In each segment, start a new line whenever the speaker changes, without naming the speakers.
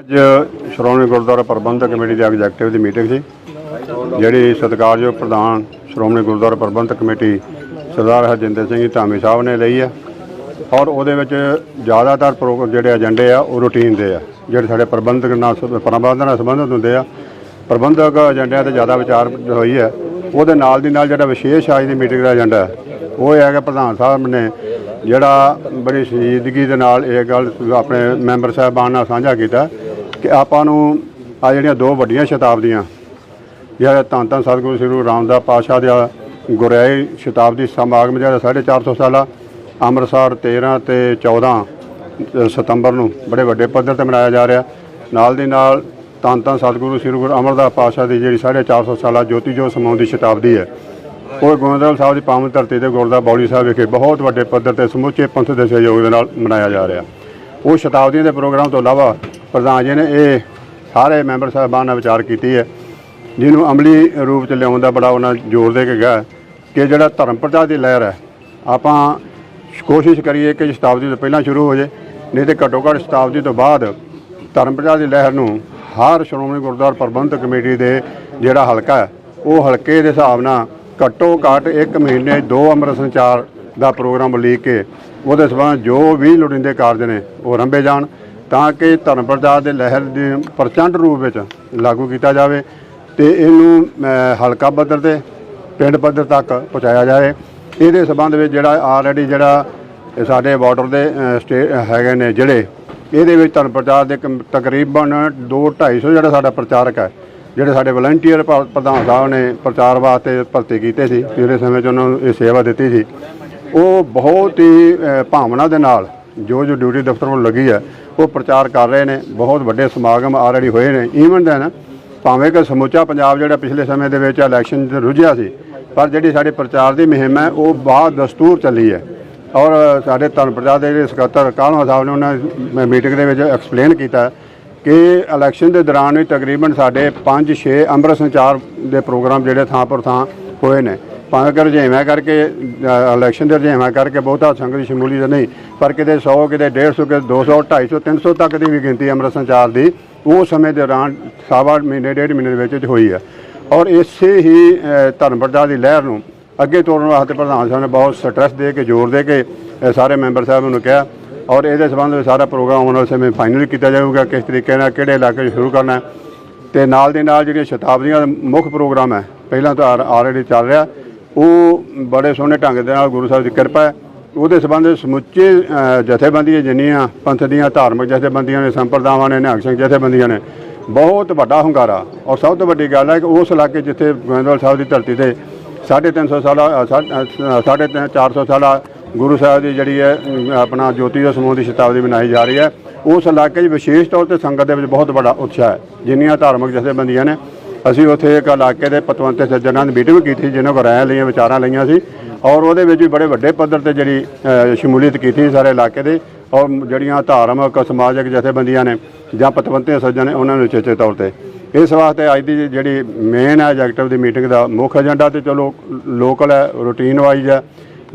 ਅੱਜ ਸ਼੍ਰੋਮਣੀ ਗੁਰਦੁਆਰਾ ਪ੍ਰਬੰਧਕ ਕਮੇਟੀ ਦੇ ਐਗਜ਼ੈਕਟਿਵ ਦੀ ਮੀਟਿੰਗ ਸੀ, ਜਿਹੜੀ ਸਤਿਕਾਰਯੋਗ ਪ੍ਰਧਾਨ ਸ਼੍ਰੋਮਣੀ ਗੁਰਦੁਆਰਾ ਪ੍ਰਬੰਧਕ ਕਮੇਟੀ ਸਰਦਾਰ ਹਰਜਿੰਦਰ ਸਿੰਘ ਧਾਮੀ ਸਾਹਿਬ ਨੇ ਲਈ ਆ। ਔਰ ਉਹਦੇ ਵਿੱਚ ਜ਼ਿਆਦਾਤਰ ਪ੍ਰੋਗਰਾਮ ਜਿਹੜੇ ਏਜੰਡੇ ਆ, ਉਹ ਰੂਟੀਨ ਦੇ ਆ, ਜਿਹੜੇ ਸਾਡੇ ਪ੍ਰਬੰਧਕ ਨਾਲ ਸਬ- ਪ੍ਰਬੰਧਨ ਨਾਲ ਸੰਬੰਧਿਤ ਹੁੰਦੇ ਆ। ਪ੍ਰਬੰਧਕ ਏਜੰਡਿਆਂ ਤੇ ਜ਼ਿਆਦਾ ਵਿਚਾਰ ਹੋਈ ਹੈ ਉਹਦੇ ਨਾਲ ਦੀ ਨਾਲ ਜਿਹੜਾ ਵਿਸ਼ੇਸ਼ ਅੱਜ ਦੀ ਮੀਟਿੰਗ ਦਾ ਏਜੰਡਾ ਉਹ ਇਹ ਹੈ ਕਿ ਪ੍ਰਧਾਨ ਸਾਹਿਬ ਨੇ ਜਿਹੜਾ ਬੜੀ ਸ਼ਹੀਦਗੀ ਦੇ ਨਾਲ ਇਹ ਗੱਲ ਆਪਣੇ ਮੈਂਬਰ ਸਾਹਿਬਾਨ ਨਾਲ ਸਾਂਝਾ ਕੀਤਾ। ਕਿ ਆਪਾਂ ਨੂੰ ਆ ਜਿਹੜੀਆਂ ਦੋ ਵੱਡੀਆਂ ਸ਼ਤਾਬਦੀਆਂ, ਜਿਹੜਾ ਧੰਨ ਧੰਨ ਸਤਿਗੁਰੂ ਸ੍ਰੀ ਗੁਰੂ ਰਾਮਦਾਸ ਪਾਤਸ਼ਾਹ ਦਾ ਗੁਰਿਆਈ ਸ਼ਤਾਬਦੀ ਸਮਾਗਮ ਜਿਹੜਾ 450 ਸਾਲਾ ਅੰਮ੍ਰਿਤਸਰ 13 ਤੇ 14 ਸਤੰਬਰ ਨੂੰ ਬੜੇ ਵੱਡੇ ਪੱਧਰ ਤੇ ਮਨਾਇਆ ਜਾ ਰਿਹਾ। ਨਾਲ ਦੀ ਨਾਲ ਧੰਨ ਧੰਨ ਸਤਿਗੁਰੂ ਸ੍ਰੀ ਗੁਰੂ ਅਮਰਦਾਸ ਪਾਤਸ਼ਾਹ ਦੀ ਜਿਹੜੀ 450 ਸਾਲਾ ਜੋਤੀ ਜੋਤ ਸਮਾਉਣ ਦੀ ਸ਼ਤਾਬਦੀ ਹੈ। ਉਹ ਗੋਬਿੰਦਵਾਲ ਸਾਹਿਬ ਦੀ ਪਾਵਨ ਧਰਤੀ ਤੇ ਗੁਰਦਾ ਬੌਲੀ ਸਾਹਿਬ ਵਿਖੇ ਬਹੁਤ ਵੱਡੇ ਪੱਧਰ ਤੇ ਸਮੁੱਚੇ ਪੰਥ ਦੇ ਸਹਿਯੋਗ ਦੇ ਨਾਲ ਮਨਾਇਆ ਜਾ ਰਿਹਾ। ਉਹ ਸ਼ਤਾਬਦੀਆਂ ਦੇ ਪ੍ਰੋਗਰਾਮ ਤੋਂ ਇਲਾਵਾ ਪ੍ਰਧਾਨ ਜੀ ਨੇ ਇਹ ਸਾਰੇ ਮੈਂਬਰ ਸਾਹਿਬਾਨ ਨਾਲ ਵਿਚਾਰ ਕੀਤੀ ਹੈ। ਜਿਹਨੂੰ ਅਮਲੀ ਰੂਪ ਚ ਲਿਆਉਣ ਦਾ ਬੜਾ ਉਹਨਾਂ ਜ਼ੋਰ ਦੇ ਕੇ ਗਿਆ ਕਿ ਜਿਹੜਾ ਧਰਮ ਪ੍ਰਚਾਰ ਦੀ ਲਹਿਰ ਹੈ, ਆਪਾਂ ਕੋਸ਼ਿਸ਼ ਕਰੀਏ ਕਿ ਸ਼ਤਾਬਦੀ ਤੋਂ ਪਹਿਲਾਂ ਸ਼ੁਰੂ ਹੋ ਜੇ, ਨਹੀਂ ਤੇ ਘੱਟੋ ਘੱਟ ਸ਼ਤਾਬਦੀ ਤੋਂ ਬਾਅਦ ਧਰਮ ਪ੍ਰਚਾਰ ਦੀ ਲਹਿਰ ਨੂੰ ਹਰ ਸ਼੍ਰੋਮਣੀ ਗੁਰਦੁਆਰਾ ਪ੍ਰਬੰਧਕ ਕਮੇਟੀ ਦੇ ਜਿਹੜਾ ਹਲਕਾ ਹੈ, ਉਹ ਹਲਕੇ ਦੇ ਹਿਸਾਬ ਨਾਲ ਘੱਟੋ ਘੱਟ ਇੱਕ ਮਹੀਨੇ ਦੋ ਅੰਮ੍ਰਿਤ ਸੰਚਾਰ ਦਾ ਪ੍ਰੋਗਰਾਮ ਲੀਕ ਕੇ ਉਹਦੇ ਸਬੰਧ ਜੋ ਵੀ ਲੋੜੀਂਦੇ ਕਾਰਜ ਨੇ ਉਹ ਰੰਭੇ ਜਾਣ। ਤਾਂ ਕਿ ਧਰਮ ਪ੍ਰਚਾਰ ਦੇ ਲਹਿਰ ਦੀ ਪ੍ਰਚੰਡ ਰੂਪ ਵਿੱਚ ਲਾਗੂ ਕੀਤਾ ਜਾਵੇ ਤੇ ਇਹਨੂੰ ਹਲਕਾ ਪੱਧਰ ਤੇ, ਪਿੰਡ ਪੱਧਰ ਤੱਕ ਪਹੁੰਚਾਇਆ ਜਾਵੇ ਇਹਦੇ ਸਬੰਧ ਵਿੱਚ ਜਿਹੜਾ ਆਲਰੇਡੀ ਜਿਹੜਾ ਸਾਡੇ ਬਾਰਡਰ ਦੇ ਸਟੇ ਹੈਗੇ ਨੇ ਜਿਹੜੇ, ਇਹਦੇ ਵਿੱਚ ਧਰਮ ਪ੍ਰਚਾਰ ਦੇ ਕਮ- ਤਕਰੀਬਨ 2 250 ਜਿਹੜਾ ਸਾਡਾ ਪ੍ਰਚਾਰਕ ਹੈ, ਜਿਹੜੇ ਸਾਡੇ ਵਲੰਟੀਅਰ ਪ੍ਰਧਾਨ ਸਾਹਿਬ ਨੇ ਪ੍ਰਚਾਰ ਵਾਸਤੇ ਭਰਤੀ ਕੀਤੇ ਸੀ ਪਿਛਲੇ ਸਮੇਂ 'ਚ ਉਹਨਾਂ ਨੂੰ ਇਹ ਸੇਵਾ ਦਿੱਤੀ ਸੀ। ਉਹ ਬਹੁਤ ਹੀ ਭਾਵਨਾ ਦੇ ਨਾਲ ਜੋ ਜੋ ਡਿਊਟੀ ਦਫ਼ਤਰ ਵੱਲੋਂ ਲੱਗੀ ਹੈ ਉਹ ਪ੍ਰਚਾਰ ਕਰ ਰਹੇ ਨੇ, ਬਹੁਤ ਵੱਡੇ ਸਮਾਗਮ ਆਲਰੇਡੀ ਹੋਏ ਨੇ। ਈਵਨ ਦੈਨ ਭਾਵੇਂ ਕਿ ਸਮੁੱਚਾ ਪੰਜਾਬ ਜਿਹੜਾ ਪਿਛਲੇ ਸਮੇਂ ਦੇ ਵਿੱਚ ਇਲੈਕਸ਼ਨ 'ਚ ਰੁੱਝਿਆ ਸੀ, ਪਰ ਜਿਹੜੀ ਸਾਡੇ ਪ੍ਰਚਾਰ ਦੀ ਮੁਹਿੰਮ ਹੈ, ਉਹ ਬਾਅਦ ਦਸਤੂਰ ਚੱਲੀ ਹੈ। ਔਰ ਸਾਡੇ ਧਰਮ ਪ੍ਰਚਾਰ ਦੇ ਜਿਹੜੇ ਸਕੱਤਰ ਕਾਹਨਵਾ ਸਾਹਿਬ ਨੇ ਉਹਨਾਂ ਮੀਟਿੰਗ ਦੇ ਵਿੱਚ ਐਕਸਪਲੇਨ ਕੀਤਾ ਕਿ ਇਲੈਕਸ਼ਨ ਦੇ ਦੌਰਾਨ ਵੀ ਤਕਰੀਬਨ ਸਾਡੇ 5-6 ਅੰਮ੍ਰਿਤ ਸੰਚਾਰ ਦੇ ਪ੍ਰੋਗਰਾਮ ਜਿਹੜੇ ਥਾਂ ਪਰ ਥਾਂ ਹੋਏ ਨੇ। ਭਾਵੇਂ ਕਿ ਰੁਝੇਵਾਂ ਕਰਕੇ ਇਲੈਕਸ਼ਨ ਦੇ ਰੁਝੇਵਾਂ ਕਰਕੇ ਬਹੁਤਾ ਸੰਗਤ ਦੀ ਸ਼ਮੂਲੀਅਤ ਨਹੀਂ, ਪਰ ਕਿਤੇ 100 ਕਿਤੇ 150 ਕਿਤੇ 200 250 300 ਤੱਕ ਦੀ ਵੀ ਗਿਣਤੀ ਅੰਮ੍ਰਿਤ ਸੰਚਾਰ ਦੀ ਉਹ ਸਮੇਂ ਦੌਰਾਨ ਸਵਾ ਮਹੀਨੇ, ਡੇਢ ਮਹੀਨੇ ਦੇ ਵਿੱਚ ਹੋਈ ਹੈ ਔਰ ਇਸੇ ਹੀ ਧਰਮ ਪ੍ਰਚਾਰ ਦੀ ਲਹਿਰ ਨੂੰ ਅੱਗੇ ਤੋਰਨ ਵਾਸਤੇ ਪ੍ਰਧਾਨ ਸਾਹਿਬ ਨੇ ਬਹੁਤ ਸਟ੍ਰੈਸ ਦੇ ਕੇ, ਜ਼ੋਰ ਦੇ ਕੇ ਸਾਰੇ ਮੈਂਬਰ ਸਾਹਿਬ ਨੂੰ ਕਿਹਾ। ਔਰ ਇਹਦੇ ਸੰਬੰਧ ਵਿੱਚ ਸਾਰਾ ਪ੍ਰੋਗਰਾਮ ਹੁਣ ਉਸੇ ਵਿੱਚ ਫਾਈਨਲ ਕੀਤਾ ਜਾਊਗਾ, ਕਿਸ ਤਰੀਕੇ ਨਾਲ, ਕਿਹੜੇ ਇਲਾਕੇ 'ਚ ਸ਼ੁਰੂ ਕਰਨਾ ਹੈ। ਤੇ ਨਾਲ ਦੇ ਨਾਲ ਜਿਹੜੀਆਂ ਸ਼ਤਾਬਦੀਆਂ ਦਾ ਮੁੱਖ ਪ੍ਰੋਗਰਾਮ ਹੈ, ਪਹਿਲਾਂ ਤਾਂ ਆਲਰੇਡੀ ਚੱਲ ਰਿਹਾ। ਉਹ ਬੜੇ ਸੋਹਣੇ ਢੰਗ ਦੇ ਨਾਲ ਗੁਰੂ ਸਾਹਿਬ ਦੀ ਕਿਰਪਾ ਹੈ। ਉਹਦੇ ਸੰਬੰਧ ਸਮੁੱਚੇ ਜਥੇਬੰਦੀਆਂ ਜਿੰਨੀਆਂ ਪੰਥ ਦੀਆਂ ਧਾਰਮਿਕ ਜਥੇਬੰਦੀਆਂ ਨੇ ਸੰਪਰਦਾਵਾਂ ਨੇ ਨਿਹੰਗ ਸਿੰਘ ਜਥੇਬੰਦੀਆਂ ਨੇ ਬਹੁਤ ਵੱਡਾ ਹੁੰਗਾਰਾ। ਔਰ ਸਭ ਤੋਂ ਵੱਡੀ ਗੱਲ ਹੈ ਕਿ ਉਸ ਇਲਾਕੇ ਜਿੱਥੇ ਗੋਇੰਦਵਾਲ ਸਾਹਿਬ ਦੀ ਧਰਤੀ ਤੇ 350 ਸਾਲਾ ਅ, ਸਾ- ਸਾਢੇ ਤਿੰਨ 400 ਸਾਲਾ ਗੁਰੂ ਸਾਹਿਬ ਦੀ ਜਿਹੜੀ ਹੈ ਆਪਣਾ ਜੋਤੀ ਦਾ ਸਮੂਹ ਦੀ ਸ਼ਤਾਬਦੀ ਮਨਾਈ ਜਾ ਰਹੀ ਹੈ। ਉਸ ਇਲਾਕੇ 'ਚ ਵਿਸ਼ੇਸ਼ ਤੌਰ ਤੇ ਸੰਗਤ ਦੇ ਵਿੱਚ ਬਹੁਤ ਵੱਡਾ ਉਤਸ਼ਾਹ ਹੈ ਜਿੰਨੀਆਂ ਧਾਰਮਿਕ ਜਥੇਬੰਦੀਆਂ ਨੇ। ਅਸੀਂ ਉੱਥੇ ਇੱਕ ਇਲਾਕੇ ਦੇ ਪਤਵੰਤੇ ਸੱਜਣਾਂ ਦੀ ਮੀਟਿੰਗ ਕੀਤੀ ਜਿਹਨਾਂ ਕੋਲ ਰਾਇ ਲਈਆਂ, ਵਿਚਾਰਾਂ ਲਈਆਂ ਸੀ। ਔਰ ਉਹਦੇ ਵਿੱਚ ਵੀ ਬੜੇ ਵੱਡੇ ਪੱਧਰ ਤੇ ਜਿਹੜੀ ਸ਼ਮੂਲੀਅਤ ਕੀਤੀ ਸਾਰੇ ਇਲਾਕੇ ਦੇ। ਔਰ ਜਿਹੜੀਆਂ ਧਾਰਮਿਕ, ਸਮਾਜਿਕ ਜਥੇਬੰਦੀਆਂ ਨੇ ਜਾਂ ਪਤਵੰਤੇ ਸੱਜਣ ਨੇ, ਉਹਨਾਂ ਨੂੰ ਚੇਚੇ ਤੌਰ ਤੇ। ਇਸ ਵਾਸਤੇ ਅੱਜ ਦੀ ਜਿਹੜੀ ਮੇਨ ਐਜੈਕਟਿਵ ਦੀ ਮੀਟਿੰਗ ਦਾ ਮੁੱਖ ਏਜੰਡਾ ਤੇ ਚਲੋ ਲੋਕਲ ਹੈ ਰੂਟੀਨ ਵਾਈਜ਼ ਹੈ।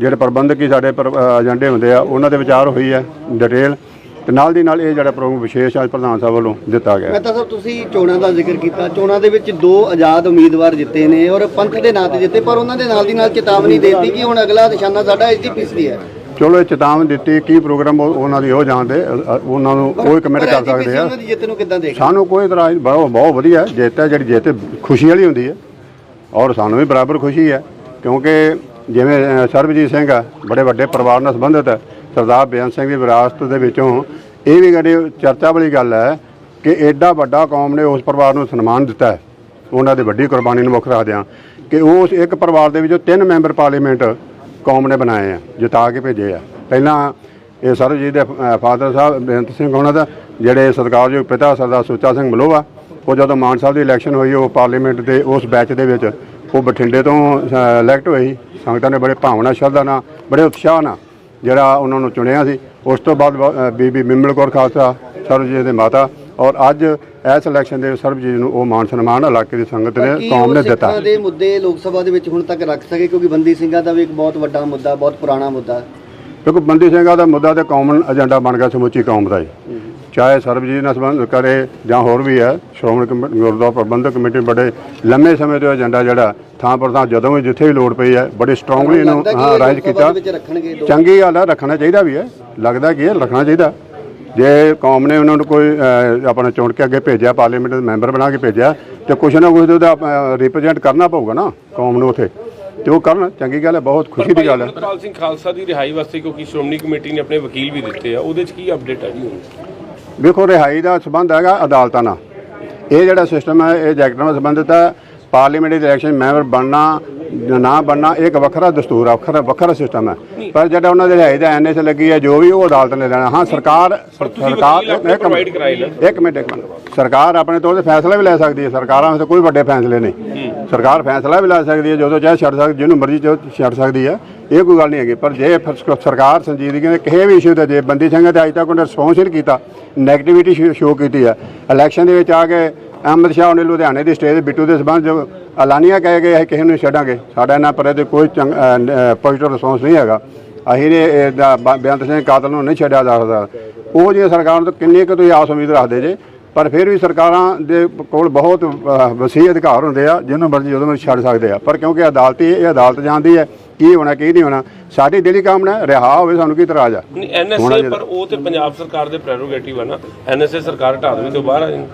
ਜਿਹੜੇ ਪ੍ਰਬੰਧਕੀ ਸਾਡੇ ਪਰ- ਏਜੰਡੇ ਹੁੰਦੇ ਆ, ਉਹਨਾਂ ਦੇ ਵਿਚਾਰ ਹੋਈ ਹੈ ਡਿਟੇਲ ਤੇ ਨਾਲ ਦੀ ਨਾਲ ਇਹ ਜਿਹੜਾ ਪ੍ਰੋਗਰਾਮ ਵਿਸ਼ੇਸ਼ ਅੱਜ ਪ੍ਰਧਾਨ ਸਾਹਿਬ ਵੱਲੋਂ ਦਿੱਤਾ ਗਿਆ।
ਮਹਿਤਾ ਸਾਹਿਬ ਤੁਸੀਂ ਚੋਣਾਂ ਦਾ ਜ਼ਿਕਰ ਕੀਤਾ। ਚੋਣਾਂ ਦੇ ਵਿੱਚ ਦੋ ਆਜ਼ਾਦ ਉਮੀਦਵਾਰ ਜਿੱਤੇ ਨੇ ਔਰ ਪੰਥ ਦੇ ਨਾਂ ਤੇ ਜਿੱਤੇ ਪਰ ਉਹਨਾਂ ਦੇ ਨਾਲ ਦੀ ਨਾਲ ਚੇਤਾਵਨੀ ਦਿੱਤੀ ਕਿ ਹੁਣ ਅਗਲਾ ਨਿਸ਼ਾਨਾ ਸਾਡਾ ਐਸਜੀਪੀਸੀ ਹੈ।
ਚਲੋ ਇਹ ਚੇਤਾਵਨੀ ਦਿੱਤੀ ਕੀ ਪ੍ਰੋਗਰਾਮ ਉਹ- ਉਹਨਾਂ ਦੀ ਉਹ ਜਾਣਦੇ ਅ, ਅ, ਉਹਨਾਂ ਨੂੰ ਉਹ ਕਮਿਟ ਕਰ ਸਕਦੇ ਆ। ਸਾਨੂੰ ਕੋਈ ਇਤਰਾਜ਼ ਬਹੁਤ ਬਹੁਤ ਵਧੀਆ ਜਿੱਤ ਹੈ ਜਿਹੜੀ ਜਿੱਤ ਖੁਸ਼ੀ ਵਾਲੀ ਹੁੰਦੀ ਹੈ। ਔਰ ਸਾਨੂੰ ਵੀ ਬਰਾਬਰ ਖੁਸ਼ੀ ਹੈ ਕਿਉਂਕਿ ਜਿਵੇਂ ਸਰਬਜੀਤ ਸਿੰਘ ਆ ਬੜੇ ਵੱਡੇ ਪਰਿਵਾਰ ਨਾਲ ਸੰਬੰਧਿਤ ਹੈ ਸਰਦਾਰ ਬੇਅੰਤ ਸਿੰਘ ਦੀ ਵਿਰਾਸਤ ਦੇ ਵਿੱਚੋਂ ਇਹ ਵੀ ਗੜੀ ਚਰਚਾ ਵਾਲੀ ਗੱਲ ਹੈ ਕਿ ਐਡਾ ਵੱਡਾ ਕੌਮ ਨੇ ਉਸ ਪਰਿਵਾਰ ਨੂੰ ਸਨਮਾਨ ਦਿੱਤਾ ਹੈ। ਉਹਨਾਂ ਦੀ ਵੱਡੀ ਕੁਰਬਾਨੀ ਨੂੰ ਮੁੱਖ ਰੱਖਦਿਆਂ ਕਿ ਉਸ ਇੱਕ ਪਰਿਵਾਰ ਦੇ ਵਿੱਚੋਂ ਤਿੰਨ ਮੈਂਬਰ ਪਾਰਲੀਮੈਂਟ ਕੌਮ ਨੇ ਬਣਾਏ ਆ, ਜਿਤਾ ਕੇ ਭੇਜੇ ਆ। ਪਹਿਲਾਂ ਇਹ ਸਰਬਜੀਤ ਦੇ ਫਾਦਰ ਸਾਹਿਬ ਬੇਅੰਤ ਸਿੰਘ ਉਹਨਾਂ ਦਾ, ਜਿਹੜੇ ਸਤਿਕਾਰਯੋਗ ਪਿਤਾ ਸਰਦਾਰ ਸੁੱਚਾ ਸਿੰਘ ਮਲੋਵਾ ਉਹ ਜਦੋਂ ਮਾਨ ਸਾਹਿਬ ਦੀ ਇਲੈਕਸ਼ਨ ਹੋਈ, ਉਹ ਪਾਰਲੀਮੈਂਟ ਦੇ ਉਸ ਬੈਚ ਦੇ ਵਿੱਚ ਉਹ ਬਠਿੰਡੇ ਤੋਂ ਇਲੈਕਟ ਹੋਏ ਸੀ ਸੰਗਤਾਂ ਨੇ ਬੜੇ ਭਾਵਨਾ, ਸ਼ਰਧਾ ਨਾਲ, ਬੜੇ ਉਤਸ਼ਾਹ ਨਾਲ ਜਿਹੜਾ ਉਹਨਾਂ ਨੂੰ ਚੁਣਿਆ ਸੀ। ਉਸ ਤੋਂ ਬਾਅਦ ਬੀਬੀ ਬਿਮਲ ਕੌਰ ਖਾਲਸਾ ਸਰਬਜੀਤ ਦੇ ਮਾਤਾ ਔਰ ਅੱਜ ਇਸ ਇਲੈਕਸ਼ਨ ਦੇ ਸਰਬਜੀਤ ਨੂੰ ਉਹ ਮਾਨ ਸਨਮਾਨ ਇਲਾਕੇ ਦੀ ਸੰਗਤ ਨੇ ਕੌਮ ਨੇ ਦਿੱਤਾ।
ਸਿੱਖਾਂ ਦੇ ਮੁੱਦੇ ਲੋਕ ਸਭਾ ਦੇ ਵਿੱਚ ਹੁਣ ਤੱਕ ਰੱਖ ਸਕੇ ਕਿਉਂਕਿ ਬੰਦੀ ਸਿੰਘਾਂ ਦਾ ਵੀ ਇੱਕ ਬਹੁਤ ਵੱਡਾ ਮੁੱਦਾ ਬਹੁਤ ਪੁਰਾਣਾ ਮੁੱਦਾ।
ਕਿਉਂਕਿ ਬੰਦੀ ਸਿੰਘਾਂ ਦਾ ਮੁੱਦਾ ਤੇ ਕਾਮਨ ਏਜੰਡਾ ਬਣ ਗਿਆ ਸਮੁੱਚੀ ਕੌਮ ਦਾ ਹੀ। ਚਾਹੇ ਸਰਬਜੀਤ ਨਾਲ ਸੰਬੰਧ ਕਰੇ ਜਾਂ ਹੋਰ ਵੀ ਹੈ ਸ਼੍ਰੋਮਣੀ ਗੁਰਦੁਆਰਾ ਪ੍ਰਬੰਧਕ ਕਮੇਟੀ ਬੜੇ ਲੰਮੇ ਸਮੇਂ ਤੋਂ ਏਜੰਡਾ ਜਿਹੜਾ ਥਾਂ ਪਰ ਥਾਂ ਜਦੋਂ ਵੀ ਜਿੱਥੇ ਵੀ ਲੋੜ ਪਈ ਹੈ ਬੜੇ ਸਟਰੋਂਗਲੀ ਇਹਨੂੰ ਹਾਂ
ਇਹ
ਰਾਈਜ਼ ਕੀਤਾ। ਚੰਗੀ ਗੱਲ ਹੈ ਰੱਖਣਾ ਚਾਹੀਦਾ ਵੀ ਹੈ। ਲੱਗਦਾ ਕੀ ਹੈ ਰੱਖਣਾ ਚਾਹੀਦਾ। ਜੇ ਕੌਮ ਨੇ ਉਹਨਾਂ ਨੂੰ ਕੋਈ ਆਪਣਾ ਚੁਣ ਕੇ ਅੱਗੇ ਭੇਜਿਆ ਪਾਰਲੀਮੈਂਟ ਦੇ ਮੈਂਬਰ ਬਣਾ ਕੇ ਭੇਜਿਆ ਤੇ ਕੁਛ ਨਾ ਕੁਛ ਉਹਦਾ ਰਿਪਰੈਜ਼ੈਂਟ ਕਰਨਾ ਪਊਗਾ ਨਾ ਕੌਮ ਨੂੰ ਉਥੇ। ਤੇ ਉਹ ਕਰਨ ਚੰਗੀ ਗੱਲ ਹੈ ਬਹੁਤ ਖੁਸ਼ੀ ਦੀ ਗੱਲ ਹੈ।
ਅਮਰਪਾਲ ਸਿੰਘ ਖਾਲਸਾ ਦੀ ਰਿਹਾਈ ਵਾਸਤੇ ਕਿਉਂਕਿ ਸ਼੍ਰੋਮਣੀ ਕਮੇਟੀ ਨੇ ਆਪਣੇ ਵਕੀਲ ਵੀ ਦਿੱਤੇ ਆ ਉਹਦੇ 'ਚ ਕੀ ਅਪਡੇਟ ਹੈ ਜੀ
ਵੇਖੋ ਰਿਹਾਈ ਦਾ ਸੰਬੰਧ ਹੈਗਾ ਅਦਾਲਤਾਂ ਨਾਲ। ਇਹ ਜਿਹੜਾ ਸਿਸਟਮ ਹੈ ਇਹ ਜੈਕਟਾਂ ਨਾਲ ਸੰਬੰਧਿਤ ਹੈ। ਪਾਰਲੀਮੈਂਟਰੀ ਇਲੈਕਸ਼ਨ ਮੈਂਬਰ ਬਣਨਾ ਨਾ ਬਣਨਾ ਇਹ ਇੱਕ ਵੱਖਰਾ ਦਸਤੂਰ ਆ ਵੱਖਰਾ ਵੱਖਰਾ ਸਿਸਟਮ ਹੈ ਪਰ ਜਿਹੜਾ ਉਹਨਾਂ ਦੇ ਰਿਹਾਈ ਦਾ ਐਨਐਸ ਲੱਗੀ ਹੈ ਜੋ ਵੀ ਉਹ ਅਦਾਲਤ ਨੇ ਲੈਣਾ। ਹਾਂ ਸਰਕਾਰ ਸਰਕਾਰ। ਇੱਕ ਮਿੰਟ। ਇੱਕ ਮਿੰਟ ਸਰਕਾਰ ਆਪਣੇ ਤੌਰ ਤੇ ਫੈਸਲਾ ਵੀ ਲੈ ਸਕਦੀ ਹੈ। ਸਰਕਾਰਾਂ ਵਾਸਤੇ ਕੋਈ ਵੱਡੇ ਫੈਸਲੇ ਨਹੀਂ। ਸਰਕਾਰ ਫੈਸਲਾ ਵੀ ਲੈ ਸਕਦੀ ਹੈ ਜਦੋਂ ਚਾਹੇ ਛੱਡ ਸਕਦੀ ਜਿਹਨੂੰ ਮਰਜ਼ੀ ਛੱਡ ਸਕਦੀ ਹੈ। ਇਹ ਕੋਈ ਗੱਲ ਨਹੀਂ ਹੈਗੀ। ਪਰ ਜੇ ਸਰਕਾਰ ਸੰਜੀਦਗੀ ਨਾਲ ਕਿਸੇ ਵੀ ਇਸ਼ੂ ਤੇ ਜੇ ਬੰਦੀ ਸਿੰਘ ਤੇ ਅੱਜ ਤੱਕ ਉਹਨੇ ਰਿਸਪੌਂਸ ਹੀ ਨਹੀਂ ਕੀਤਾ। ਨੈਗੇਟਿਵਿਟੀ ਸ਼ੋਅ ਕੀਤੀ ਹੈ। ਇਲੈਕਸ਼ਨ ਦੇ ਵਿੱਚ ਆ ਕੇ ਅਹਿਮਦ ਸ਼ਾਹ ਨੇ ਲੁਧਿਆਣੇ ਦੀ ਸਟੇਜ ਬਿੱਟੂ ਦੇ ਸਬੰਧ ਜੋ ਐਲਾਨੀਆਂ ਕਹਿ ਗਏ ਅਸੀਂ ਕਿਸੇ ਨੂੰ ਛੱਡਾਂਗੇ। ਸਾਡਾ ਇਹਨਾਂ ਪਰੇ ਦੇ ਕੋਈ ਪੋਜ਼ਿਟਿਵ ਰਿਸਪੌਂਸ ਨਹੀਂ ਹੈਗਾ। ਅਸੀਂ ਨੇ ਇਹਦਾ ਬੇਅੰਤ ਸਿੰਘ ਕਾਤਲ ਨੂੰ ਨਹੀਂ ਛੱਡਿਆ ਜਾ ਸਕਦਾ। ਉਹ ਜੇ ਸਰਕਾਰ ਨੂੰ ਤਾਂ ਕਿੰਨੀ ਕੁ ਤੁਸੀਂ ਆਸ ਉਮੀਦ ਰੱਖਦੇ ਜੇ ਪਰ ਫਿਰ ਵੀ ਸਰਕਾਰਾਂ ਦੇ ਕੋਲ ਬਹੁਤ ਵਸੀਹ ਅਧਿਕਾਰ ਹੁੰਦੇ ਆ ਜਿਹਨੂੰ ਮਰਜ਼ੀ ਜਦੋਂ ਮਰਜ਼ੀ ਛੱਡ ਸਕਦੇ ਆ। ਪਰ ਕਿਉਂਕਿ ਅਦਾਲਤੀ ਇਹ ਅਦਾਲਤ ਜਾਣਦੀ ਹੈ ਕੀ ਹੋਣਾ ਕੀ ਨਹੀਂ ਹੋਣਾ। ਸਾਡੀ ਦਿਲੀ ਕਾਮਨਾ ਹੈ, ਰਿਹਾ ਹੋਵੇ ਸਾਨੂੰ ਕੀ ਇਤਰਾਜ਼ ਆ।
ਨਹੀਂ ਐਨਐਸਏ ਪਰ ਉਹ ਤੇ ਪੰਜਾਬ ਸਰਕਾਰ ਦੇ ਪ੍ਰੈਰੋਗੇਟਿਵ ਆ ਨਾ। ਐਨਐਸਏ ਸਰਕਾਰ ਦੇਵੇ ਤੋਂ ਬਾਹਰ ਆ ਜਾਣੀ।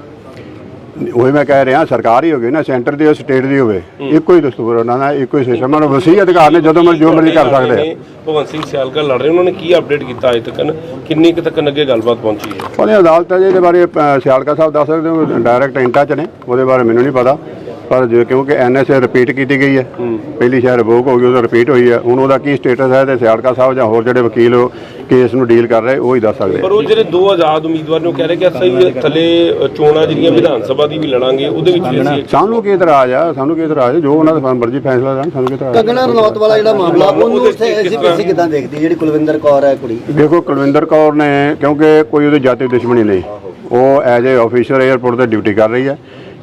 ਉਹੀ ਮੈਂ ਕਹਿ ਰਿਹਾ ਸਰਕਾਰ ਹੀ ਹੋਵੇ ਨਾ ਸੈਂਟਰ ਦੀ ਸਟੇਟ ਦੀ ਹੋਵੇ ਇੱਕੋ ਹੀ ਦਸਤੂਰ ਉਹਨਾਂ ਦਾ ਇੱਕੋ ਹੀ ਸਿਸਟਮ ਉਹਨਾਂ ਵਸੀਹ ਅਧਿਕਾਰ ਨੇ ਜਦੋਂ ਮਰਜ਼ੀ ਜੋ ਮਰਜ਼ੀ ਕਰ ਸਕਦੇ ਆ।
ਭਗਵੰਤ ਸਿੰਘ ਸਿਆਲਕਾ ਲੜ ਰਹੇ ਉਹਨਾਂ ਨੇ ਕੀ ਅਪਡੇਟ ਕੀਤਾ ਅਜੇ ਤੱਕ? ਕਿੰਨੀ ਕੁ ਤੱਕ ਅੱਗੇ ਗੱਲਬਾਤ ਪਹੁੰਚੀ ਹੈ?
ਉਹਨੇ ਅਦਾਲਤ ਹੈ ਜੀ ਇਹਦੇ ਬਾਰੇ ਸਿਆਲਕਾ ਸਾਹਿਬ ਦੱਸ ਸਕਦੇ ਹੋ ਡਾਇਰੈਕਟ ਇੰਟਾ ਚ ਨੇ ਉਹਦੇ ਬਾਰੇ ਮੈਨੂੰ ਨਹੀਂ ਪਤਾ। ਪਰ ਜੇ ਕਿਉਂਕਿ ਐਨਐਸਏ ਰਿਪੀਟ ਕੀਤੀ ਗਈ ਹੈ। ਪਹਿਲੀ ਸ਼ਾਇਦ ਰਿਵੋਕ ਹੋ ਗਈ ਉਹਦਾ ਰਿਪੀਟ ਹੋਈ ਹੈ ਹੁਣ ਉਹਦਾ ਕੀ ਸਟੇਟਸ ਹੈ ਤੇ ਸਿਆਲਕਾ ਸਾਹਿਬ ਜਾਂ ਹੋਰ ਜਿਹੜੇ ਵਕੀਲ ਉਹ ਕੇਸ ਨੂੰ ਡੀਲ ਕਰ ਰਹੇ ਉਹ ਹੀ ਦੱਸ ਸਕਦੇ।
ਪਰ ਉਹ ਜਿਹੜੇ ਦੋ ਆਜ਼ਾਦ ਉਮੀਦਵਾਰ ਨੇ ਉਹ ਕਹਿ ਰਹੇ ਕਿ ਅਸੀਂ ਥੱਲੇ ਅ, ਚੋਣਾਂ ਜਿਹੜੀਆਂ ਵਿਧਾਨ ਸਭਾ ਦੀ ਵੀ ਲੜਾਂਗੇ ਉਹਦੇ ਵਿੱਚ ਵੀ ਅਸੀਂ
ਸਾਨੂੰ ਕੀ ਇਤਰਾਜ਼ ਆ ਸਾਨੂੰ ਕੀ ਇਤਰਾਜ਼ ਆ? ਜੋ ਉਹਨਾਂ ਦਾ ਮਰਜ਼ੀ ਫੈਸਲਾ ਲੈਣ ਸਾਨੂੰ ਕੀ ਇਤਰਾਜ਼ ਆ?
ਕੰਗਣਾ ਰਣੌਤ ਵਾਲਾ ਜਿਹੜਾ ਮਾਮਲਾ ਉਹਨੂੰ ਉੱਥੇ ਐਸਜੀਪੀਸੀ ਕਿਦਾਂ ਦੇਖਦੀ? ਜਿਹੜੀ ਕੁਲਵਿੰਦਰ ਕੌਰ ਹੈ ਕੁੜੀ।
ਦੇਖੋ ਕੁਲਵਿੰਦਰ ਕੌਰ ਨੇ ਕਿਉਂਕਿ ਕੋਈ ਉਹਦੀ ਜਾਤੀ ਦੁਸ਼ਮਣੀ ਨਹੀਂ। ਉਹ ਐਜ਼ ਏ ਆਫੀਸਰ 에ਅਰਪੋਰਟ ਤੇ ਡਿਊਟੀ ਕਰ ਰਹੀ ਹੈ।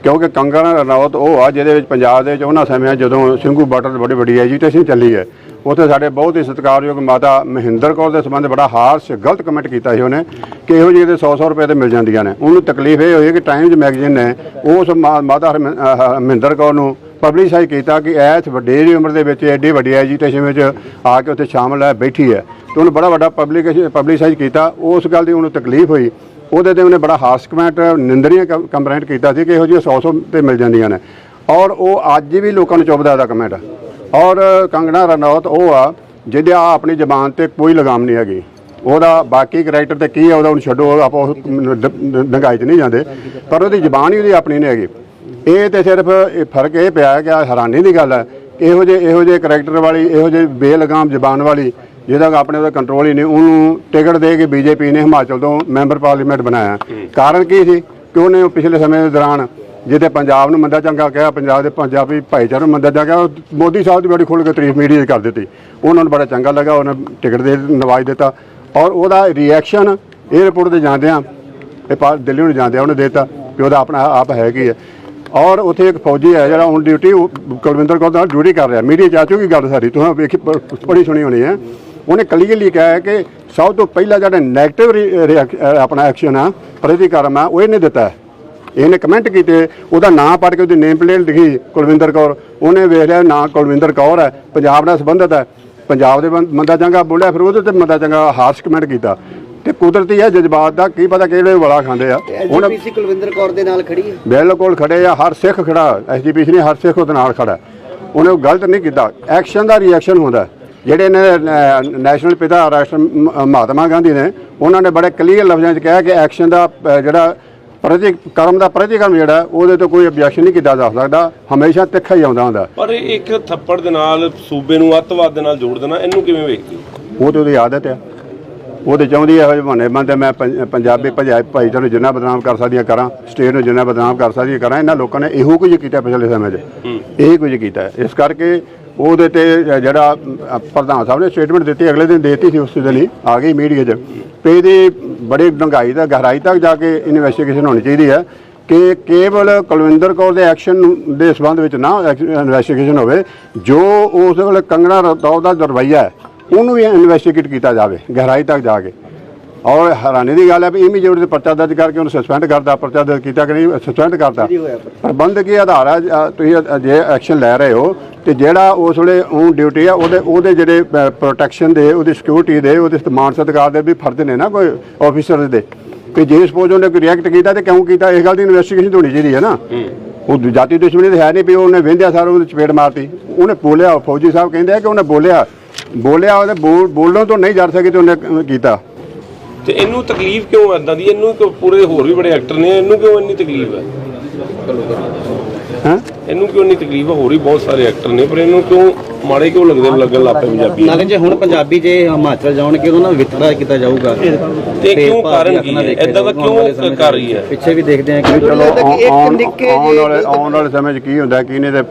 ਕਿਉਂਕਿ ਕੰਗਣਾ ਰਣੌਤ ਉਹ ਆ ਜਿਹਦੇ ਵਿੱਚ ਪੰਜਾਬ ਦੇ ਵਿੱਚ ਉਹਨਾਂ ਸਮਿਆਂ ਜਦੋਂ ਸਿੰਘੂ ਬਾਰਡਰ ਬੜੀ ਵੱਡੀ ਐਜੀਟੇਸ਼ਨ ਚੱਲੀ ਹੈ ਉੱਥੇ ਸਾਡੇ ਬਹੁਤ ਹੀ ਸਤਿਕਾਰਯੋਗ ਮਾਤਾ ਮਹਿੰਦਰ ਕੌਰ ਦੇ ਸੰਬੰਧ ਬੜਾ ਹਾਰਸ਼ ਗਲਤ ਕਮੈਂਟ ਕੀਤਾ ਸੀ ਉਹਨੇ ਕਿ ਇਹੋ ਜਿਹੇ ਦੇ 100-100 ਰੁਪਏ ਤੇ ਮਿਲ ਜਾਂਦੀਆਂ ਨੇ। ਉਹਨੂੰ ਤਕਲੀਫ ਇਹ ਹੋਈ ਕਿ ਟਾਈਮਜ਼ ਮੈਗਜ਼ੀਨ ਨੇ ਉਸ ਮਾ- ਮਾਤਾ ਹਰਮਿੰ- ਅਹ ਮਹਿੰਦਰ ਕੌਰ ਨੂੰ ਪਬਲਿਸਾਈ ਕੀਤਾ ਕਿ ਐਸ ਵੱਡੇਰੀ ਉਮਰ ਦੇ ਵਿੱਚ ਐਡੀ ਵੱਡੀ ਐਜੀਟੇਸ਼ਨ ਵਿੱਚ ਆ ਕੇ ਉੱਥੇ ਸ਼ਾਮਲ ਹੈ, ਬੈਠੀ ਹੈ। ਤੇ ਉਹਨੂੰ ਬੜਾ ਵੱਡਾ ਪਬਲਿਕੇਸ਼ਨ ਪਬਲਿਸਾਈਜ਼ ਕੀਤਾ। ਉਸ ਗੱਲ ਦੀ ਉਹਨੂੰ ਤਕਲੀਫ ਹੋਈ। ਉਹਦੇ ਤੇ ਉਹਨੇ ਬੜਾ ਹਾਸ ਕਮੈਂਟ ਨਿੰਦਰੀਆਂ ਕੰਪਲੇਂਟ ਕੀਤਾ ਸੀ ਕਿ ਇਹੋ ਜਿਹੀਆਂ 100 100 ਤੇ ਮਿਲ ਜਾਂਦੀਆਂ ਨੇ। ਔਰ ਉਹ ਅੱਜ ਵੀ ਲੋਕਾਂ ਨੂੰ ਚੁੱਭਦਾ ਦਾ ਕਮੈਂਟ ਔਰ ਕੰਗਣਾ ਰਣੌਤ, ਉਹ ਆ, ਜਿਹਦੇ ਆ ਆਪਣੀ ਜ਼ਬਾਨ ਤੇ ਕੋਈ ਲਗਾਮ ਨਹੀਂ ਹੈਗੀ। ਉਹਦਾ ਬਾਕੀ ਕਰੈਕਟਰ ਤੇ ਕੀ ਹੈ ਉਹਦਾ ਉਹਨੂੰ ਛੱਡੋ, ਉਹ ਆਪਾਂ ਡੰਗਾਈ 'ਚ ਨਹੀਂ ਜਾਂਦੇ। ਪਰ ਉਹਦੀ ਜ਼ਬਾਨ ਹੀ ਉਹਦੀ ਆਪਣੀ ਨਹੀਂ ਹੈਗੀ। ਇਹ ਤੇ ਸਿਰਫ ਇਹ ਫ਼ਰਕ ਇਹ ਪਿਆ ਕਿ ਆਹ ਹੈਰਾਨੀ ਦੀ ਗੱਲ ਹੈ। ਇਹੋ ਜਿਹੇ ਇਹੋ ਜਿਹੇ ਕਰੈਕਟਰ ਵਾਲੀ, ਇਹੋ ਜਿਹੇ ਬੇਲਗਾਮ ਜ਼ਬਾਨ ਵਾਲੀ ਜਿਹਦਾ ਆਪਣੇ ਉਹਦਾ ਕੰਟਰੋਲ ਹੀ ਨਹੀਂ ਉਹਨੂੰ ਟਿਕਟ ਦੇ ਕੇ ਬੀਜੇਪੀ ਨੇ ਹਿਮਾਚਲ ਤੋਂ ਮੈਂਬਰ ਪਾਰਲੀਮੈਂਟ ਬਣਾਇਆ। ਕਾਰਨ ਕੀ ਸੀ ਕਿ ਉਹਨੇ ਉਹ ਪਿਛਲੇ ਸਮੇਂ ਦੇ ਦੌਰਾਨ ਜਿਹਦੇ ਪੰਜਾਬ ਨੂੰ ਮੰਦਾ ਚੰਗਾ ਕਿਹਾ ਪੰਜਾਬ ਦੇ ਪੰਜਾਬੀ ਭਾਈਚਾਰੇ ਨੂੰ ਮੰਦਾ ਚੰਗਾ ਮੋਦੀ ਸਾਹਿਬ ਦੀ ਬੜੀ ਖੁੱਲ੍ਹ ਕੇ ਤਾਰੀਫ ਮੀਡੀਆ 'ਚ ਕਰ ਦਿੱਤੀ। ਉਹਨਾਂ ਨੂੰ ਬੜਾ ਚੰਗਾ ਲੱਗਾ ਉਹਨੇ ਟਿਕਟ ਦੇ ਨਵਾਜ ਦਿੱਤਾ। ਔਰ ਉਹਦਾ ਰਿਐਕਸ਼ਨ 에ਅਰਪੋਰਟ ਤੇ ਜਾਂਦਿਆਂ ਇਹ ਪਾ ਦਿੱਲੀ ਨੂੰ ਜਾਂਦੇ ਆ ਉਹਨੇ ਦੇਤਾ ਕਿ ਉਹਦਾ ਆਪਣਾ ਆਪ ਹੈ ਕੀ ਹੈ। ਔਰ ਉੱਥੇ ਇੱਕ ਫੌਜੀ ਹੈ ਜਿਹੜਾ ਹੁਣ ਡਿਊਟੀ ਕੁਲਵਿੰਦਰ ਕੌਰ ਦਾ ਡਿਊਟੀ ਕਰ ਰਿਹਾ। ਮੀਡੀਆ ਚਾਚੂ ਕੀ ਗੱਲ ਸਾਰੀ। ਤੁਸੀਂ ਵੇਖੀ ਬੜੀ ਸੁਣੀ ਹੋਣੀ ਹੈ। ਉਹਨੇ ਕਲੀਅਰਲੀ ਕਿਹਾ ਹੈ ਕਿ ਸਭ ਤੋਂ ਪਹਿਲਾਂ ਜਿਹੜਾ ਨੈਗੇਟਿਵ ਆਪਣਾ ਐਕਸ਼ਨ ਆ ਪ੍ਰਤੀਕਰਮ ਆ ਉਹ ਇਹਨੇ ਦਿੱਤਾ ਇਹਨੇ ਕਮੈਂਟ ਕੀਤੇ ਉਹਦਾ ਨਾਂ ਪੜ੍ਹ ਕੇ ਉਹਦੀ ਨੇਮ ਪਲੇਟ ਲਿਖੀ ਕੁਲਵਿੰਦਰ ਕੌਰ। ਉਹਨੇ ਵੇਖ ਲਿਆ ਨਾਂ ਕੁਲਵਿੰਦਰ ਕੌਰ ਹੈ ਪੰਜਾਬ ਨਾਲ ਸੰਬੰਧਿਤ ਹੈ। ਪੰਜਾਬ ਦੇ ਬੰਦ- ਬੰਦਾ ਚੰਗਾ ਬੋਲਿਆ ਫਿਰ ਉਹਦੇ ਤੇ ਬੰਦਾ ਚੰਗਾ ਹਾਰਸ਼ ਕਮੈਂਟ ਕੀਤਾ। ਤੇ ਕੁਦਰਤੀ ਹੈ ਜਜ਼ਬਾਤ ਦਾ ਕੀ ਪਤਾ ਕਿਹੜੇ ਵਾਲਾ ਖਾਂਦੇ ਆ। ਹੁਣ
ਐਸਜੀਪੀਸੀ ਕੁਲਵਿੰਦਰ ਕੌਰ ਦੇ ਨਾਲ ਖੜੀ ਹੈ।
ਬਿਲਕੁਲ ਖੜੇ ਆ ਹਰ ਸਿੱਖ ਖੜਾ ਐਸਜੀਪੀਸੀ ਨੇ ਹਰ ਸਿੱਖ ਉਹਦੇ ਨਾਲ ਖੜਾ। ਉਹਨੇ ਉਹ ਗਲਤ ਨਹੀਂ ਕੀਤਾ ਐਕਸ਼ਨ ਦਾ ਰਿਐਕਸ਼ਨ ਹੁੰਦਾ ਜਿਹੜੇ ਨੇ ਨੈਸ਼ਨਲ ਪਿਤਾ ਰਾਸ਼ਟਰ ਮਹਾਤਮਾ ਗਾਂਧੀ ਨੇ ਉਹਨਾਂ ਨੇ ਬੜੇ ਕਲੀਅਰ ਲਫ਼ਜ਼ਾਂ 'ਚ ਕਿਹਾ ਕਿ ਐਕਸ਼ਨ ਦਾ ਜਿਹੜਾ ਪ੍ਰਤੀ ਕਰਮ ਦਾ ਪ੍ਰਤੀਕਰਮ ਜਿਹੜਾ ਉਹਦੇ ਤੋਂ ਕੋਈ ਆਬਜੈਕਸ਼ਨ ਨਹੀਂ ਕੀਤਾ ਜਾ ਸਕਦਾ ਹਮੇਸ਼ਾ ਤਿੱਖਾ ਹੀ ਆਉਂਦਾ ਹੁੰਦਾ।
ਪਰ ਇਹ ਇੱਕ ਥੱਪੜ ਦੇ ਨਾਲ ਸੂਬੇ ਨੂੰ ਅੱਤਵਾਦ ਦੇ ਨਾਲ ਜੋੜ ਦੇਣਾ ਇਹਨੂੰ ਕਿਵੇਂ ਵੇਖਦੇ ਹੋ?
ਉਹ ਤੇ ਉਹਦੀ ਆਦਤ ਆ। ਉਹ ਤੇ ਚਾਹੁੰਦੀ ਹੈ ਇਹੋ ਬਹਾਨੇ ਬੰਦੇ ਮੈਂ ਪੰਜ- ਪੰਜਾਬੀ ਭਜਾਈ ਭਾਈਚਾਰੇ ਨੂੰ ਜਿੰਨਾ ਬਦਨਾਮ ਕਰ ਸਕਦੀ ਹਾਂ ਕਰਾਂ ਸਟੇਟ ਨੂੰ ਜਿੰਨਾ ਬਦਨਾਮ ਕਰ ਸਕਦੀ ਹਾਂ ਕਰਾਂ ਇਹਨਾਂ ਲੋਕਾਂ ਨੇ ਇਹੋ ਕੁਝ ਕੀਤਾ ਪਿਛਲੇ ਸਮੇਂ 'ਚ। ਇਹੀ ਕੁਝ ਕੀਤਾ। ਹੈ। ਇਸ ਕਰਕੇ ਉਹਦੇ ਤੇ ਜਿਹੜਾ ਪ੍ਰਧਾਨ ਸਾਹਿਬ ਨੇ ਸਟੇਟਮੈਂਟ ਦਿੱਤੀ, ਅਗਲੇ ਦਿਨ ਦੇਤੀ ਸੀ ਉਸ ਦਿਨ ਹੀ ਆ ਗਈ ਮੀਡੀਆ 'ਚ। ਤੇ ਇਹਦੀ ਬੜੀ ਡੂੰਘਾਈ ਦਾ ਗਹਿਰਾਈ ਤੱਕ ਜਾ ਕੇ ਇਨਵੈਸਟੀਗੇਸ਼ਨ ਹੋਣੀ ਚਾਹੀਦੀ ਹੈ ਕਿ ਕੇਵਲ ਕੁਲਵਿੰਦਰ ਕੌਰ ਦੇ ਐਕਸ਼ਨ ਦੇ ਸੰਬੰਧ ਵਿੱਚ ਨਾ ਇਨਵੈਸਟੀਗੇਸ਼ਨ ਹੋਵੇ, ਜੋ ਉਸ ਵੇਲੇ ਕੰਗਣਾ ਰਤੌਰ ਦਾ ਰਵੱਈਆ ਹੈ, ਉਹਨੂੰ ਵੀ ਇਨਵੈਸਟੀਗੇਟ ਕੀਤਾ ਜਾਵੇ, ਗਹਿਰਾਈ ਤੱਕ ਜਾ ਕੇ। ਔਰ ਹੈਰਾਨੀ ਦੀ ਗੱਲ ਹੈ ਵੀ ਇਮੀਡੀਏਟ ਤੇ ਪਰਚਾ ਦਰਜ ਕਰਕੇ ਉਹਨੂੰ ਸਸਪੈਂਡ ਕਰਦਾ ਪਰਚਾ ਦਰਜ ਕੀਤਾ ਕਿ ਨਹੀਂ ਸਸਪੈਂਡ ਕਰਤਾ। ਪ੍ਰਬੰਧਕੀ ਆਧਾਰ ਆ ਅ, ਤੁਸੀਂ ਜੇ ਐਕਸ਼ਨ ਲੈ ਰਹੇ ਹੋ ਤੇ ਜਿਹੜਾ ਉਸ ਵੇਲੇ ਉਹ ਡਿਊਟੀ ਆ ਉਹਦੇ ਉਹਦੇ ਜਿਹੜੇ ਪ੍ਰੋਟੈਕਸ਼ਨ ਦੇ ਉਹਦੀ ਸਿਕਿਉਰਿਟੀ ਦੇ ਉਹਦੇ ਮਾਨ ਸਤਿਕਾਰ ਦੇ ਵੀ ਫਰਜ਼ ਨੇ ਨਾ ਕੋਈ ਆਫੀਸਰ ਦੇ। ਕਿ ਜੇ ਸਪੋਜ਼ ਉਹਨੇ ਕੋਈ ਰਿਐਕਟ ਕੀਤਾ ਤੇ ਕਿਉਂ ਕੀਤਾ? ਇਸ ਗੱਲ ਦੀ ਇਨਵੈਸਟੀਗੇਸ਼ਨ ਹੋਣੀ ਚਾਹੀਦੀ ਹੈ ਨਾ। ਉਹ ਜਾਤੀ ਦੁਸ਼ਮਣੀ ਤਾਂ ਹੈ ਨਹੀਂ ਵੀ ਉਹਨੇ ਵਿੰਦਿਆ ਸਾਰਾ ਉਹਦੇ ਚਪੇੜ ਮਾਰਤੀ। ਉਹਨੇ ਬੋਲਿਆ ਫੌਜੀ ਸਾਹਿਬ ਕਹਿੰਦੇ ਆ ਕਿ ਉਹਨੇ ਬੋਲਿਆ। ਬੋਲਿਆ ਉਹਦੇ ਬੋਲ- ਬੋਲਣ ਤੋਂ ਨਹੀਂ ਜਰ ਸਕੇ ਤੇ ਉਹਨੇ ਕੀਤਾ।
ਤੇ ਇਹਨੂੰ ਤਕਲੀਫ ਕਿਉਂ ਐਦਾਂ ਦੀ? ਇਹਨੂੰ ਕਿਉਂ ਪੂਰੇ ਹੋਰ ਵੀ ਬੜੇ ਐਕਟਰ ਨੇ ਇਹਨੂੰ ਕਿਉਂ ਇੰਨੀ ਤਕਲੀਫ ਹੈ
ਹੈਂ?
ਇਹਨੂੰ ਕਿਉਂ ਇੰਨੀ ਤਕਲੀਫ ਹੈ ਹੋਰ ਵੀ ਬਹੁਤ ਸਾਰੇ ਐਕਟਰ ਨੇ ਪਰ ਇਹਨੂੰ ਕਿਉਂ ਮਾੜੇ ਕਿਉਂ ਲੱਗਦੇ ਲੱਗਣ ਲੱਗ ਪਏ ਪੰਜਾਬੀ
ਨਾਲੇ ਜੇ ਹੁਣ ਪੰਜਾਬੀ ਜੇ ਹਿਮਾਚਲ ਜਾਣਗੇ ਉਹਨਾਂ ਨਾਲ ਵਿਤਕਰਾ ਕੀਤਾ ਜਾਊਗਾ।
ਤੇ ਕਿਉਂ ਕਾਰਨ ਕੀ ਹੈ? ਇਦਾਂ ਦਾ ਕਿਉਂ ਕਰ ਰਹੀ ਹੈ?
ਪਿੱਛੇ ਵੀ ਦੇਖਦੇ ਹਾਂ ਕਿ
ਚਲੋ ਆਉਣ
ਨਿੱਕੇ
ਆਉਣ ਵਾਲੇ ਆਉਣ ਵਾਲੇ ਸਮੇਂ 'ਚ ਕੀ ਹੁੰਦਾ ਕੀ ਨੇ ਤੇ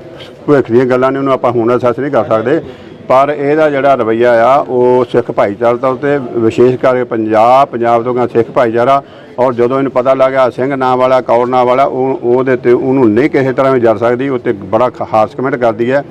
ਭਵਿੱਖ ਦੀਆਂ ਗੱਲਾਂ ਨੇ ਉਹਨੂੰ ਆਪਾਂ ਹੁਣ ਅਸੈਸ ਨਹੀਂ ਕਰ ਸਕਦੇ। ਪਰ ਇਹਦਾ ਜਿਹੜਾ ਰਵਈਆ ਆ, ਉਹ ਸਿੱਖ ਭਾਈਚਾਰੇ ਤੋਂ ਉੱਤੇ ਵਿਸ਼ੇਸ਼ ਕਰਕੇ ਪੰਜਾਬ ਪੰਜਾਬ ਤੋਂ ਗਾ ਸਿੱਖ ਭਾਈਚਾਰਾ। ਔਰ ਜਦੋਂ ਇਹਨੂੰ ਪਤਾ ਲੱਗਾ ਸਿੰਘ ਨਾਂ ਵਾਲਾ, ਕੌਰ ਨਾਂ ਵਾਲਾ, ਉਹ ਉਹਦੇ ਤੇ ਉਹਨੂੰ ਨਹੀਂ ਕਿਸੇ ਤਰ੍ਹਾਂ ਵੀ ਜਰ ਸਕਦੀ ਉਹ 'ਤੇ ਬੜਾ ਖਾਸ ਕਮੈਂਟ ਕਰਦੀ ਹੈ।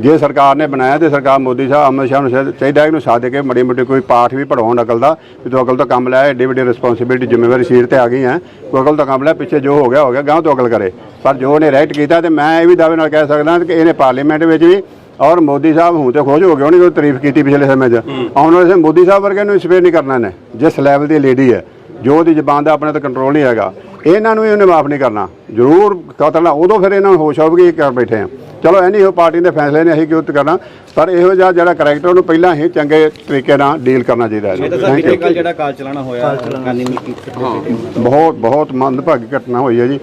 ਜੇ ਸਰਕਾਰ ਨੇ ਬਣਾਇਆ ਤੇ ਸਰਕਾਰ ਮੋਦੀ ਸਾਹਿਬ ਅਮਿਤ ਸ਼ਾਹ ਨੂੰ ਚਾਹੀਦਾ ਇਹਨੂੰ ਸਾਥ ਕੇ ਮੜੀ ਮੋਟੀ ਕੋਈ ਪਾਠ ਵੀ ਪੜਾਉਣ ਅਕਲ ਦਾ, ਵੀ ਤੂੰ ਅਕਲ ਤੋਂ ਕੰਮ ਲੈ, ਏਡੀ ਵੱਡੀ ਰਿਸਪੌਂਸਿਬਿਲਟੀ ਜ਼ਿੰਮੇਵਾਰੀ ਸੀਟ ਤੇ ਆ ਗਈ ਹੈ। ਤੂੰ ਅਕਲ ਤੋਂ ਕੰਮ ਲੈ, ਪਿੱਛੇ ਜੋ ਹੋ ਗਿਆ ਹੋ ਗਿਆ, ਗਾਂਹ ਤੋਂ ਅਕਲ ਕਰੇ। ਪਰ ਜੋ ਉਹਨੇ ਰਾਈਟ ਕੀਤਾ ਤੇ ਮੈਂ ਇਹ ਵੀ ਦਾਅਵੇ ਨਾਲ ਕਹਿ ਸਕਦਾ ਕਿ ਇਹਨੇ ਪਾਰਲੀਮੈਂਟ ਵਿੱਚ ਵੀ ਔਰ ਮੋਦੀ ਸਾਹਿਬ ਹੁਣ ਤੇ ਖੁਸ਼ ਹੋ ਗਏ ਉਹਨੇ ਉਹ ਤਾਰੀਫ ਕੀਤੀ ਪਿਛਲੇ ਸਮੇਂ 'ਚ। ਆਉਣ ਵਾਲੇ ਸਮੇਂ ਮੋਦੀ ਸਾਹਿਬ ਵਰਗੇ ਨੂੰ ਸਪੇਅਰ ਨਹੀਂ ਕਰਨਾ ਨੇ ਜਿਸ ਲੈਵਲ ਦੀ ਲੇਡੀ ਹੈ। ਜੋ ਉਹਦੀ ਜ਼ਬਾਨ ਦਾ ਆਪਣੇ ਤੇ ਕੰਟਰੋਲ ਨਹੀਂ ਹੈਗਾ। ਇਹਨਾਂ ਨੂੰ ਵੀ ਉਹਨੇ ਮਾਫ ਨਹੀਂ ਕਰਨਾ। ਜ਼ਰੂਰ ਕਤਲਣਾ ਉਦੋਂ ਫਿਰ ਇਹਨਾਂ ਨੂੰ ਹੋਸ਼ ਆਊਗੀ ਕਿ ਕਰ ਬੈਠੇ ਆ। ਚਲੋ ਐਨੀ ਉਹ ਪਾਰਟੀ ਦੇ ਫੈਸਲੇ ਨੇ ਅਸੀਂ ਕਿਉਂ ਕਰਨਾ? ਪਰ ਇਹੋ ਜਿਹਾ ਜਿਹੜਾ ਕਰੈਕਟਰ ਉਹਨੂੰ ਪਹਿਲਾਂ ਹੀ ਚੰਗੇ ਤਰੀਕੇ ਨਾਲ ਡੀਲ ਕਰਨਾ ਚਾਹੀਦਾ ਹੈ ਥੈਂਕ ਯੂ
ਕੱਲ ਜਿਹੜਾ ਕਾਲ ਚਲਾਣਾ ਹੋਇਆ
ਬਹੁਤ ਬਹੁਤ ਮੰਦਭਾਗੀ ਘਟਨਾ ਹੋਈ ਹੈ ਜੀ।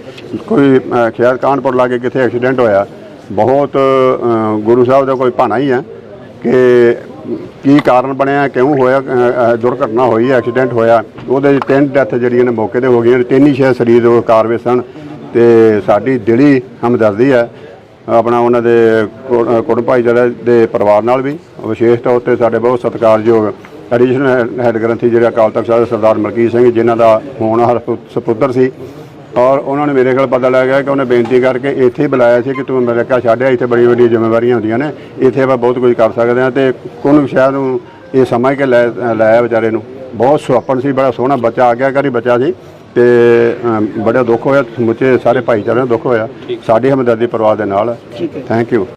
ਕੋਈ ਖਿਆਲ ਕਾਨਪੁਰ ਲਾਗੇ ਕਿਥੇ ਐਕਸੀਡੈਂਟ ਹੋਇਆ। ਬਹੁਤ ਗੁਰੂ ਸਾਹਿਬ ਦਾ ਕੋਈ ਭਾਣਾ ਹੀ ਹੈ ਕਿ ਕੀ ਕਾਰਨ ਬਣਿਆ ਕਿਉਂ ਹੋਇਆ ਦੁਰਘਟਨਾ ਹੋਈ ਐਕਸੀਡੈਂਟ ਹੋਇਆ ਉਹਦੇ 'ਚ ਤਿੰਨ ਡੈਥ ਜਿਹੜੀਆਂ ਨੇ ਮੌਕੇ ਤੇ ਹੋ ਗਈਆਂ ਤਿੰਨ ਹੀ ਸ਼ਾਇਦ ਸਰੀਰ ਉਹ ਕਾਰ ਸਨ ਤੇ ਸਾਡੀ ਦਿਲੀ ਹਮਦਰਦੀ ਹੈ। ਆਪਣਾ ਉਹਨਾਂ ਦੇ ਕੁ- ਅ, ਕੁੜਮ ਭਾਈਚਾਰੇ ਦੇ ਪਰਿਵਾਰ ਨਾਲ ਵੀ ਵਿਸ਼ੇਸ਼ ਤੌਰ ਤੇ ਸਾਡੇ ਬਹੁਤ ਸਤਿਕਾਰਯੋਗ ਐਡੀਸ਼ਨਲ ਹੈੱਡ ਗ੍ਰੰਥੀ ਜਿਹੜੇ ਅਕਾਲ ਤਖਤ ਸਾਹਿਬ ਸਰਦਾਰ ਮਲਕੀਤ ਸਿੰਘ ਜਿਨ੍ਹਾਂ ਦਾ ਹੋਣਹਾਰ ਪੁ- ਸਪੁੱਤਰ ਸੀ ਔਰ ਉਹਨਾਂ ਨੇ ਮੇਰੇ ਕੋਲ ਪਤਾ ਲੱਗਿਆ ਕਿ ਉਹਨੇ ਬੇਨਤੀ ਕਰਕੇ ਇੱਥੇ ਹੀ ਬੁਲਾਇਆ ਸੀ ਕਿ ਤੂੰ ਅਮਰੀਕਾ ਛੱਡਿਆ ਇੱਥੇ ਬੜੀ ਵੱਡੀ ਜ਼ਿੰਮੇਵਾਰੀਆਂ ਹੁੰਦੀਆਂ ਨੇ ਇੱਥੇ ਆਪਾਂ ਬਹੁਤ ਕੁਝ ਕਰ ਸਕਦੇ ਹਾਂ ਤੇ ਕੋਨੂੰ ਸ਼ਹਿਰ ਨੂੰ ਇਹ ਸਮਝ ਕੇ ਲੈ ਲਾਇਆ ਵਿਚਾਰੇ ਨੂੰ। ਬਹੁਤ ਸੁਹੱਪਣ ਸੀ ਬੜਾ ਸੋਹਣਾ ਬੱਚਾ ਆਗਿਆਕਾਰੀ ਬੱਚਾ ਸੀ ਤੇ ਬੜਾ ਦੁੱਖ ਹੋਇਆ ਸਮੁੱਚੇ ਸਾਰੇ ਭਾਈਚਾਰੇ ਨੂੰ ਦੁੱਖ ਹੋਇਆ ਸਾਡੀ ਹਮਦਰਦੀ ਪਰਿਵਾਰ ਦੇ ਨਾਲ। Thank you